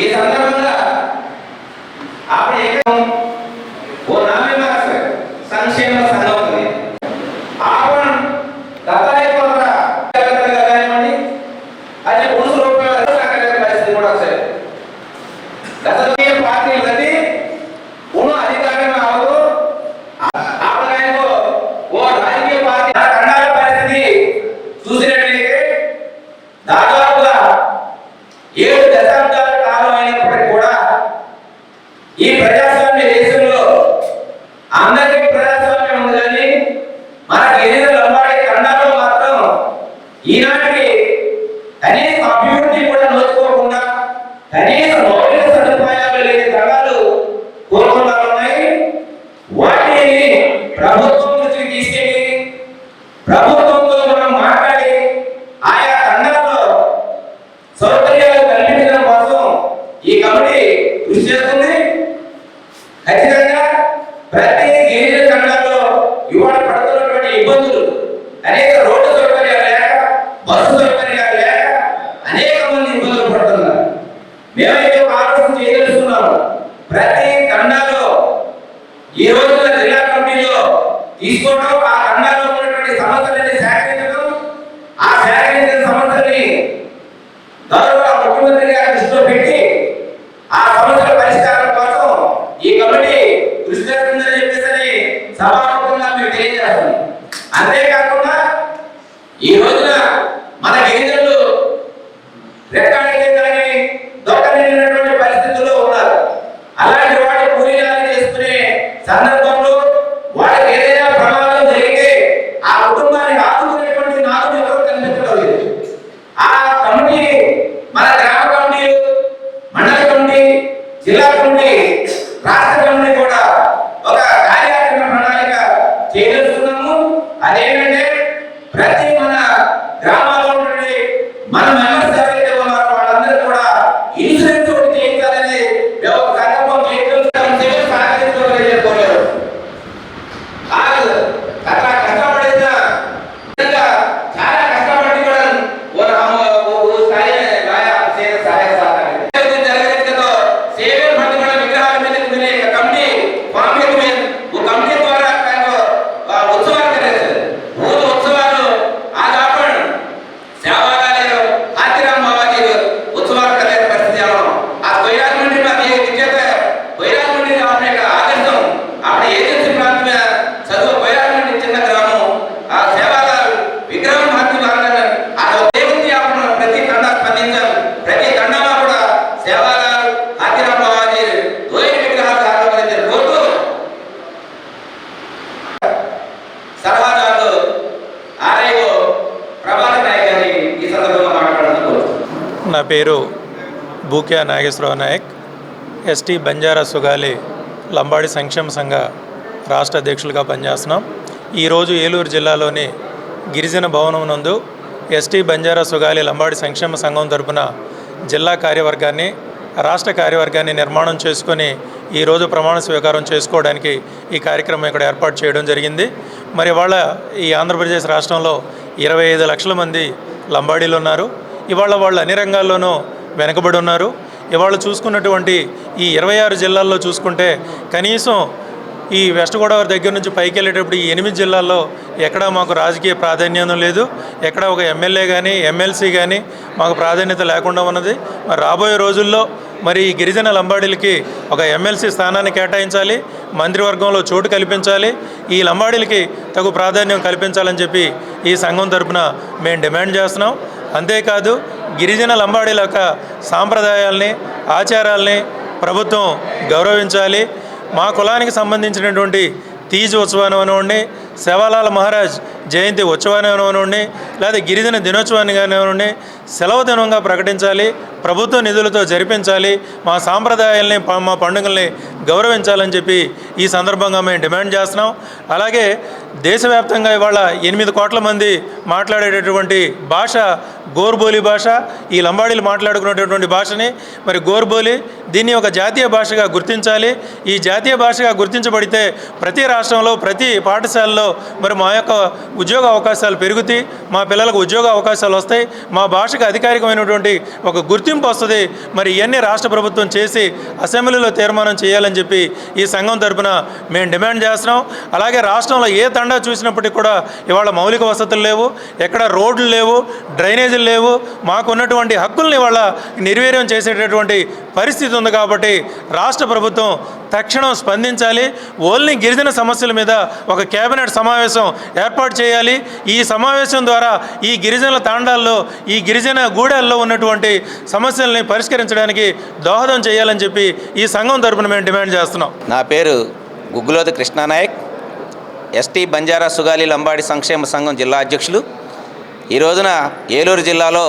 ఈ సందర్భంగా આપણે એકમ ઓ નામે મારા સંક્ષેમ સંઘం ఉంది ఆ પણ దాదాపు అది మూడు రూపాయల పరిస్థితి కూడా సార్ గత పార్టీలన్నీ ప్రజాస్వామ్య దేశంలో అందరికీ ప్రజాస్వామ్యం ఉంది కానీ మన గిరిజన లంబాడి మాత్రం ఈనాటికి కనీస అభివృద్ధి కూడా నోచుకోకుండా కనీస మౌలిక సదుపాయాలు లేని ఖండాలు కోరుకుండా ఉన్నాయి. వాటిని ప్రభుత్వం నుంచి తీసుకెళ్ళి ప్రభుత్వం మనం మాట్లాడి ఆయా ఖండాల్లో సౌకర్యాలు కల్పించడం కోసం ఈ కమిటీ కృషి చేస్తుంది ఖచ్చితంగా ప్రతి గిరిజన ఖండాల్లో ఇవాళ పడుతున్నటువంటి ఇబ్బందులు అనేక రోడ్డు సౌకర్యాలు లేక బస్సు సౌకర్యాలు లేక అనేక మంది ఇబ్బందులు పడుతున్నారు. మేమైతే ఆలోచన చేయదలుచుకున్నాము. ప్రతి ఖండాల్లో ఈ రోజున జిల్లా కమిటీలో తీసుకోవడం ఆ ఖండాల్లో ఉన్నటువంటి సమస్యలని సేకరించడం ఆ సేకరించిన సమస్యల్ని గౌరవ ముఖ్యమంత్రి గారి దృష్టిలో పెట్టి ఆ సమస్యల పరిష్కారం కోసం ఈ కమిటీ కృషి చేస్తుందని చెప్పేసి సభాముఖంగా మీకు తెలియజేస్తుంది అంతేకాకుండా ఈ రోజున మన గిరిజనులు రెక్కాడితే కానీ దొక్కలేనటువంటి పరిస్థితుల్లో ఉన్నారు అలాంటి వాటి కూలీలు చేసుకునే సందర్భంలో వారికి ఏదైనా ప్రమాదం జరిగితే ఆ కుటుంబానికి ఆదుకునేటువంటి నాకు ఎవరు కనిపించడం లేదు. ఆ కమిటీ మన గ్రామ కమిటీలు మండల కమిటీ జిల్లా కమిటీ రాష్ట్ర కమిటీ కూడా ఒక కార్యాచరణ నా పేరు బూక్యా నాగేశ్వరరావు నాయక్ ఎస్టీ బంజారా సుగాలి లంబాడి సంక్షేమ సంఘ రాష్ట్ర అధ్యక్షులుగా పనిచేస్తున్నాం. ఈరోజు ఏలూరు జిల్లాలోని గిరిజన భవనం నందు ఎస్టీ బంజారా సుగాలి లంబాడి సంక్షేమ సంఘం తరపున జిల్లా కార్యవర్గాన్ని రాష్ట్ర కార్యవర్గాన్ని నిర్మాణం చేసుకొని ఈరోజు ప్రమాణ స్వీకారం చేసుకోవడానికి ఈ కార్యక్రమం ఇక్కడ ఏర్పాటు చేయడం జరిగింది. మరి ఇవాళ ఈ ఆంధ్రప్రదేశ్ రాష్ట్రంలో ఇరవై ఐదు లక్షల మంది లంబాడీలు ఉన్నారు. ఇవాళ వాళ్ళు అన్ని రంగాల్లోనూ వెనుకబడి ఉన్నారు. ఇవాళ చూసుకున్నటువంటి ఈ ఇరవై ఆరు జిల్లాల్లో చూసుకుంటే కనీసం ఈ వెస్ట్ గోదావరి దగ్గర నుంచి పైకి వెళ్ళేటప్పుడు ఈ ఎనిమిది జిల్లాల్లో ఎక్కడా మాకు రాజకీయ ప్రాధాన్యం లేదు. ఎక్కడ ఒక ఎమ్మెల్యే కానీ ఎమ్మెల్సీ కానీ మాకు ప్రాధాన్యత లేకుండా ఉన్నది. మరి రాబోయే రోజుల్లో మరి ఈ గిరిజన లంబాడీలకి ఒక ఎమ్మెల్సీ స్థానాన్ని కేటాయించాలి. మంత్రివర్గంలో చోటు కల్పించాలి. ఈ లంబాడీలకి తగు ప్రాధాన్యం కల్పించాలని చెప్పి ఈ సంఘం తరఫున మేము డిమాండ్ చేస్తున్నాం. అంతేకాదు గిరిజన లంబాడీల యొక్క సాంప్రదాయాల్ని ఆచారాల్ని ప్రభుత్వం గౌరవించాలి. మా కులానికి సంబంధించినటువంటి తీజ్ ఉత్సవాన్ని అనివ్వండి శివలాల్ మహారాజ్ జయంతి ఉత్సవాన్ని అవనివ్వండి లేదా గిరిజన దినోత్సవాన్ని కానివ్వండి సెలవు దినంగా ప్రకటించాలి ప్రభుత్వ నిధులతో జరిపించాలి మా సాంప్రదాయాల్ని మా పండుగల్ని గౌరవించాలని చెప్పి ఈ సందర్భంగా మేము డిమాండ్ చేస్తున్నాం. అలాగే దేశవ్యాప్తంగా ఇవాళ ఎనిమిది కోట్ల మంది మాట్లాడేటటువంటి భాష గోర్బోలి భాష ఈ లంబాడీలు మాట్లాడుకునేటటువంటి భాషని మరి గోర్బోలి దీన్ని ఒక జాతీయ భాషగా గుర్తించాలి. ఈ జాతీయ భాషగా గుర్తించబడితే ప్రతి రాష్ట్రంలో ప్రతి పాఠశాలలో మరి మా యొక్క ఉద్యోగ అవకాశాలు పెరుగుతాయి మా పిల్లలకు ఉద్యోగ అవకాశాలు వస్తాయి మా భాషకు అధికారికమైనటువంటి ఒక గుర్తింపు వస్తుంది. మరి ఇవన్నీ రాష్ట్ర ప్రభుత్వం చేసి అసెంబ్లీలో తీర్మానం చేయాలని చెప్పి ఈ సంఘం తరఫున మేము డిమాండ్ చేస్తున్నాం. అలాగే రాష్ట్రంలో ఏ తండా చూసినప్పటికీ కూడా ఇవాళ మౌలిక వసతులు లేవు ఎక్కడ రోడ్లు లేవు డ్రైనేజీలు లేవు మాకు ఉన్నటువంటి హక్కుల్ని ఇవాళ నిర్వీర్యం చేసేటటువంటి పరిస్థితి ఉంది కాబట్టి రాష్ట్ర ప్రభుత్వం తక్షణం స్పందించాలి. ఓన్లీ గిరిజన సమస్యల మీద ఒక కేబినెట్ సమావేశం ఏర్పాటు చేయాలి. ఈ సమావేశం ద్వారా ఈ గిరిజనుల తాండాల్లో ఈ గిరిజన గూడెల్లో ఉన్నటువంటి సమస్యల్ని పరిష్కరించడానికి దోహదం చేయాలని చెప్పి ఈ సంఘం తరపున మేము డిమాండ్ చేస్తున్నాం. నా పేరు గుగ్గులోది కృష్ణానాయక్. ఎస్టీ బంజారా సుగాలి లంబాడి సంక్షేమ సంఘం జిల్లా అధ్యక్షులు. ఈ రోజున ఏలూరు జిల్లాలో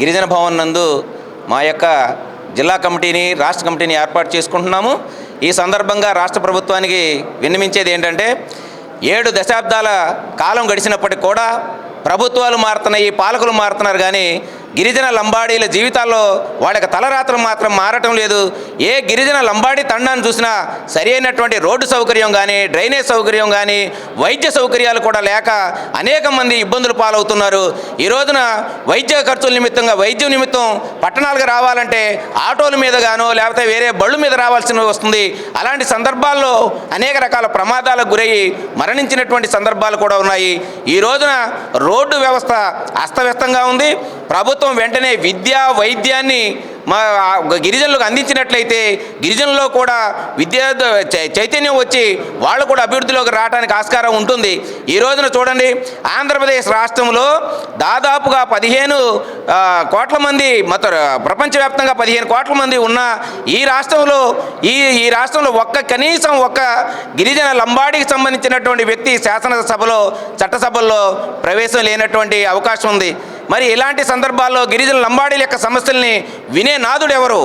గిరిజన భవన్ నందు మా యొక్క జిల్లా కమిటీని రాష్ట్ర కమిటీని ఏర్పాటు చేసుకుంటున్నాము. ఈ సందర్భంగా రాష్ట్ర ప్రభుత్వానికి విన్నమించేది ఏంటంటే ఏడు దశాబ్దాల కాలం గడిచినప్పటికి కూడా ప్రభుత్వాలు మారుతున్నాయి పాలకులు మారుతున్నారు కానీ గిరిజన లంబాడీల జీవితాల్లో వాళ్ళకి తలరాత్రలు మాత్రం మారటం లేదు. ఏ గిరిజన లంబాడీ తండాన్ని చూసినా సరి అయినటువంటి రోడ్డు సౌకర్యం కానీ డ్రైనేజ్ సౌకర్యం కానీ వైద్య సౌకర్యాలు కూడా లేక అనేక మంది ఇబ్బందులు పాలవుతున్నారు. ఈ రోజున వైద్య ఖర్చుల నిమిత్తంగా వైద్యం నిమిత్తం పట్టణాలకు రావాలంటే ఆటోల మీద గానో లేకపోతే వేరే బళ్ళు మీద రావాల్సి వస్తుంది. అలాంటి సందర్భాల్లో అనేక రకాల ప్రమాదాలకు గురయ్యి మరణించినటువంటి సందర్భాలు కూడా ఉన్నాయి. ఈ రోజున రోడ్డు వ్యవస్థ అస్తవ్యస్తంగా ఉంది. ప్రభుత్వం వెంటనే విద్య వైద్యాన్ని మా గిరిజనులకు అందించినట్లయితే గిరిజనుల్లో కూడా విద్యా చై- చైతన్యం వచ్చి వాళ్ళు కూడా అభివృద్ధిలోకి రావడానికి ఆస్కారం ఉంటుంది. ఈ రోజున చూడండి ఆంధ్రప్రదేశ్ రాష్ట్రంలో దాదాపుగా పదిహేను కోట్ల మంది మత ప్రపంచవ్యాప్తంగా పదిహేను కోట్ల మంది ఉన్న ఈ రాష్ట్రంలో ఈ ఈ రాష్ట్రంలో ఒక్క కనీసం ఒక్క గిరిజన లంబాడికి సంబంధించినటువంటి వ్యక్తి శాసనసభలో చట్టసభల్లో ప్రవేశం లేనటువంటి అవకాశం ఉంది. మరి ఇలాంటి సందర్భాల్లో గిరిజన లంబాడీల యొక్క సమస్యల్ని వినే నాదుడు ఎవరు?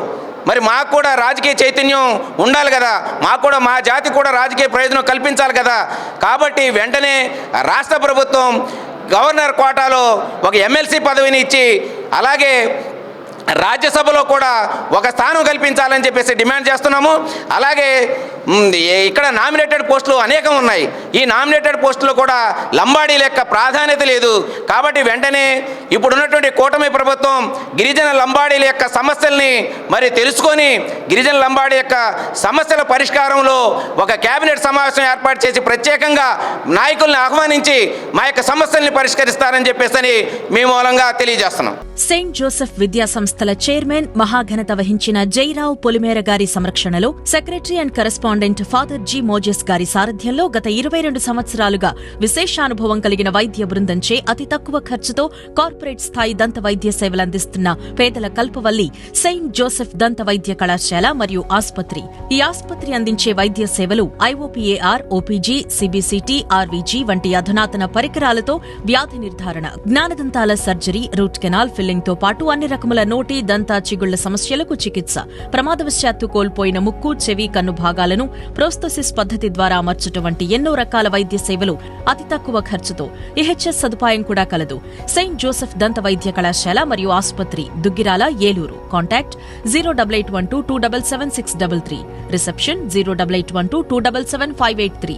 మరి మాకు కూడా రాజకీయ చైతన్యం ఉండాలి కదా. మాకు కూడా మా జాతి కూడా రాజకీయ ప్రయోజనం కల్పించాలి కదా. కాబట్టి వెంటనే రాష్ట్ర ప్రభుత్వం గవర్నర్ కోటాలో ఒక ఎమ్మెల్సీ పదవిని ఇచ్చి అలాగే రాజ్యసభలో కూడా ఒక స్థానం కల్పించాలని చెప్పేసి డిమాండ్ చేస్తున్నాము. అలాగే ఇక్కడ నామినేటెడ్ పోస్టులు అనేకం ఉన్నాయి. ఈ నామినేటెడ్ పోస్టులు కూడా లంబాడీల యొక్క ప్రాధాన్యత లేదు. కాబట్టి వెంటనే ఇప్పుడున్నటువంటి కూటమి ప్రభుత్వం గిరిజన లంబాడీల యొక్క సమస్యల్ని మరి తెలుసుకొని గిరిజన లంబాడీ యొక్క సమస్యల పరిష్కారంలో ఒక కేబినెట్ సమావేశం ఏర్పాటు చేసి ప్రత్యేకంగా నాయకుల్ని ఆహ్వానించి మా యొక్క సమస్యల్ని పరిష్కరిస్తారని చెప్పేసి మీ మూలంగా తెలియజేస్తున్నాం. సెయింట్ జోసెఫ్ విద్యా సంస్థల చైర్మన్ మహాఘనత వహించిన జైరావు పొలిమేర గారి సంరక్షణలో secretary and correspondent father G Moses గారి సారథ్యంలో గత ఇరవై రెండు సంవత్సరాలుగా విశేషానుభవం కలిగిన వైద్య బృందంచే అతి తక్కువ ఖర్చుతో కార్పొరేట్ స్థాయి దంత వైద్య సేవలు అందిస్తున్న పేదల కల్పవల్లి సెయింట్ జోసెఫ్ దంత వైద్య కళాశాల మరియు ఆసుపత్రి. ఈ ఆసుపత్రి అందించే వైద్య సేవలు ఐఓపీఏఆర్ ఓపీజీ సిబిసిటీ ఆర్వీజీ వంటి అధునాతన పరికరాలతో వ్యాధి నిర్ధారణ జ్ఞానదంతాల సర్జరీ రూట్ కెనాల్ ఫిల్లింగ్తో పాటు అన్ని రకముల నోటి దంత చిగుళ్ళ సమస్యలకు చికిత్స ప్రమాదవశాత్తు కోల్పోయిన ముక్కు చెవి కన్ను భాగాలను ప్రోస్తోసిస్ పద్ధతి ద్వారా అమర్చటం వంటి ఎన్నో రకాల వైద్య సేవలు అతి తక్కువ ఖర్చుతో ఈహెచ్ఎస్ సదుపాయం కూడా కలదు. సెయింట్ జోసెఫ్ దంత వైద్య కళాశాల మరియు ఆసుపత్రి Duggirala Eluru. Contact zero double eight one two two double seven six double three. Reception zero double eight one two two double seven five eight three.